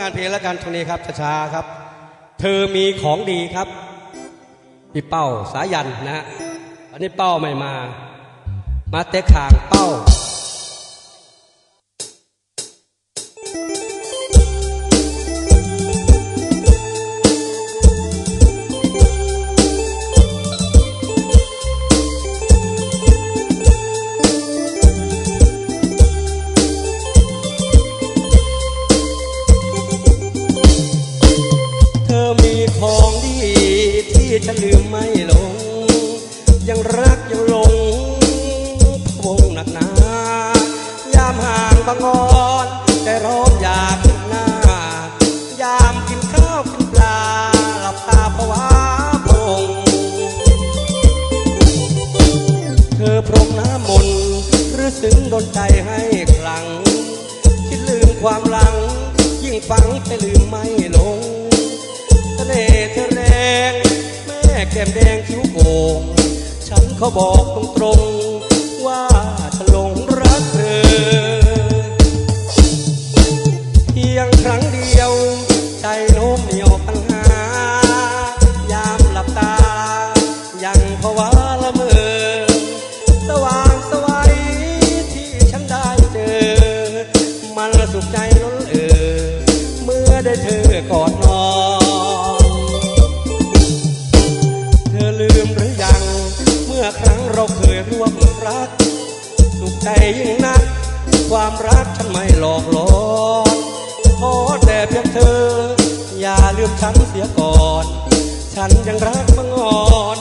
งานเพลงและการทงนี้ครับช้าๆครับ เธอมีของดีครับพี่เป้าสายันนะฮะอันนี้เป้าไม่มา มาเตะขางเป้า ยังรักยังหลงวงหนักหนายามห่างบางออนใจร้อนอยากขึ้นหน้ายามกินข้าวกินปลาหลับตาภาวะพงเธอพรมน้ำมนหรือซึ้งดนใจให้คลังคิดลืมความหลัง ยิ่งฟังแต่ลืมไม่ลงเสน่ห์เธอแรง แม่แก้มแดงคิ้วโก่ง เขาบอกตรงๆว่าฉันหลงรักเธอ เพียงครั้งเดียว ใจโน้มเหนียวปัญหา ยามหลับตา ยังภาวะละเมอ สว่างสวัยที่ฉันได้เจอ มันสุขใจล้นเออ เมื่อได้เธอกอดนอน รัก สุขใจยิ่งนัก ความรักฉันไม่หลอกหลอนขอแต่เพียงเธอ อย่าลืมฉันเสียก่อน ฉันยังรักมังอ่อน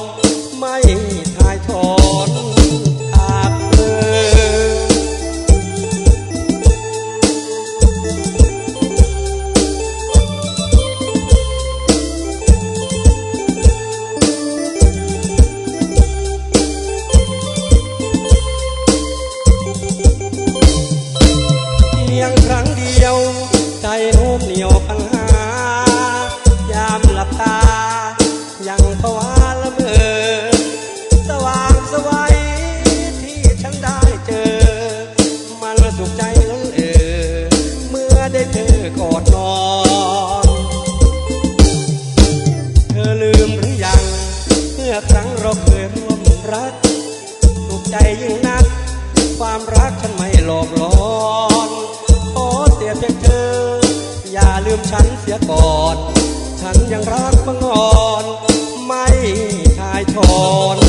ใจยิ่งนัก ความรักฉันไม่หลอกหลอนขอเสียเพีเธอ อย่าลืมฉันเสียก่อน ฉันยังรักมังอ่อน ไม่ทายทอน